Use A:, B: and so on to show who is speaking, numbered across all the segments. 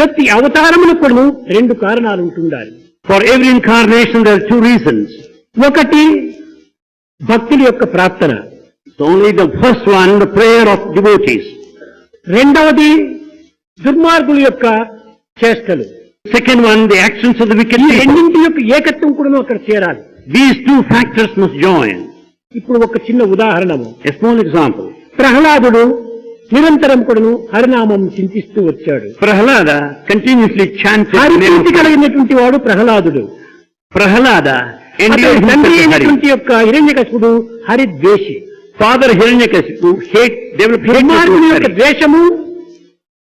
A: ప్రతి అవతారమున అవతారమునకు రెండు కారణాలు ఉంటుండాలి.
B: For every incarnation there two reasons
A: ఒకటి భక్తుల యొక్క ప్రార్థన.
B: Only the first one the prayer of devotees
A: రెండవది దుర్మార్గుల యొక్క చేష్టలు.
B: Second one the actions of the wicked
A: రెండింటి యొక్క ఏకత్వం కూడా అక్కడ చేరాలి.
B: These two factors must join
A: ఇప్పుడు ఒక చిన్న ఉదాహరణము.
B: ఎ ఎగ్జాంపుల్
A: ప్రహ్లాదుడు నిరంతరం కూడా హరినామం చింతిస్తూ వచ్చాడు.
B: ప్రహ్లాద కంటిన్యూస్లీ
A: కలిగినటువంటి వాడు ప్రహ్లాదుడు.
B: ప్రహ్లాద తండ్రి అయినటువంటి
A: యొక్క హిరణ్య కశుడు హరిద్వేషి
B: ఫాదర్ హిరణ్య కశుడు హేట్ యొక్క
A: ద్వేషము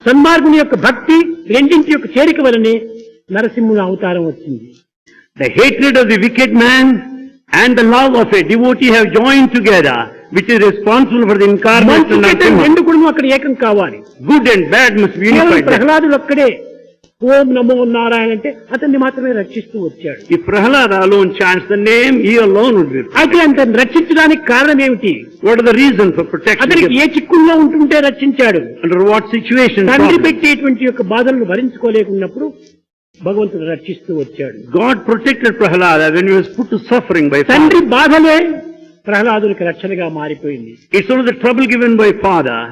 A: సన్మార్గుని యొక్క భక్తి రెండింటి యొక్క చేరిక వలనే నరసింహుని అవతారం వచ్చింది.
B: The hatred of the wicked man and the love of a devotee have join together which is responsible for the incarnation రెండు
A: కూడా అక్కడ ఏకం కావాలి.
B: Good and bad must unified
A: ప్రహ్లాదులు అక్కడే ఓం నమో నారాయణ అంటే అతన్ని మాత్రమే రక్షిస్తూ వచ్చాడు.
B: ఈ Prahlad alone chants the name he alone అయితే
A: అతను రక్షించడానికి కారణం ఏమిటి?
B: What are the reason for protect అతనికి
A: ఏ చిక్కుల్లో ఉంటుంటే రక్షించాడు?
B: అండర్ వాట్ సిచ్యువేషన్ తండ్రి
A: పెట్టేటువంటి యొక్క బాధలను భరించుకోలేకున్నప్పుడు భగవంతుడు రక్షిస్తూ వచ్చాడు.
B: God protected Prahlad when use put suffering by తండ్రి
A: బాధలే ప్రహ్లాదునికి రక్షణగా మారిపోయింది.
B: ట్రబుల్ గివెన్ బై ఫాదర్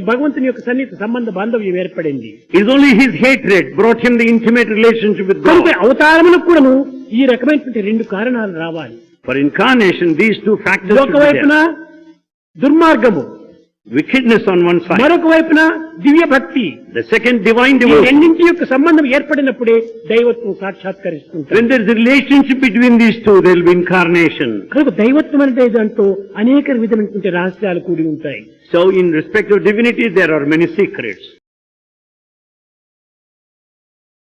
A: భగవంతుని యొక్క సన్నిహిత సంబంధ బాంధవ్యం ఏర్పడింది.
B: Is only his hate brought him the intimate relationship with
A: ఈ రకమైనటువంటి రెండు కారణాలు రావాలి.
B: For incarnation these two factors ఒక వైపున
A: దుర్మార్గము.
B: వికెడ్నెస్ ఆన్ వన్
A: మరొక వైపున దివ్య భక్తి
B: ద సెకండ్ డివైన్ డివైన్
A: రెండింటి యొక్క సంబంధం ఏర్పడినప్పుడే దైవత్వం సాక్షాత్కరిస్తుంది.
B: Relationship between these two will be incarnation
A: కాబట్టి దైవత్వం అనేది దాంతో అనేక విధమైనటువంటి రహస్యాలు కూడి ఉంటాయి.
B: So in respect of divinity there are many secrets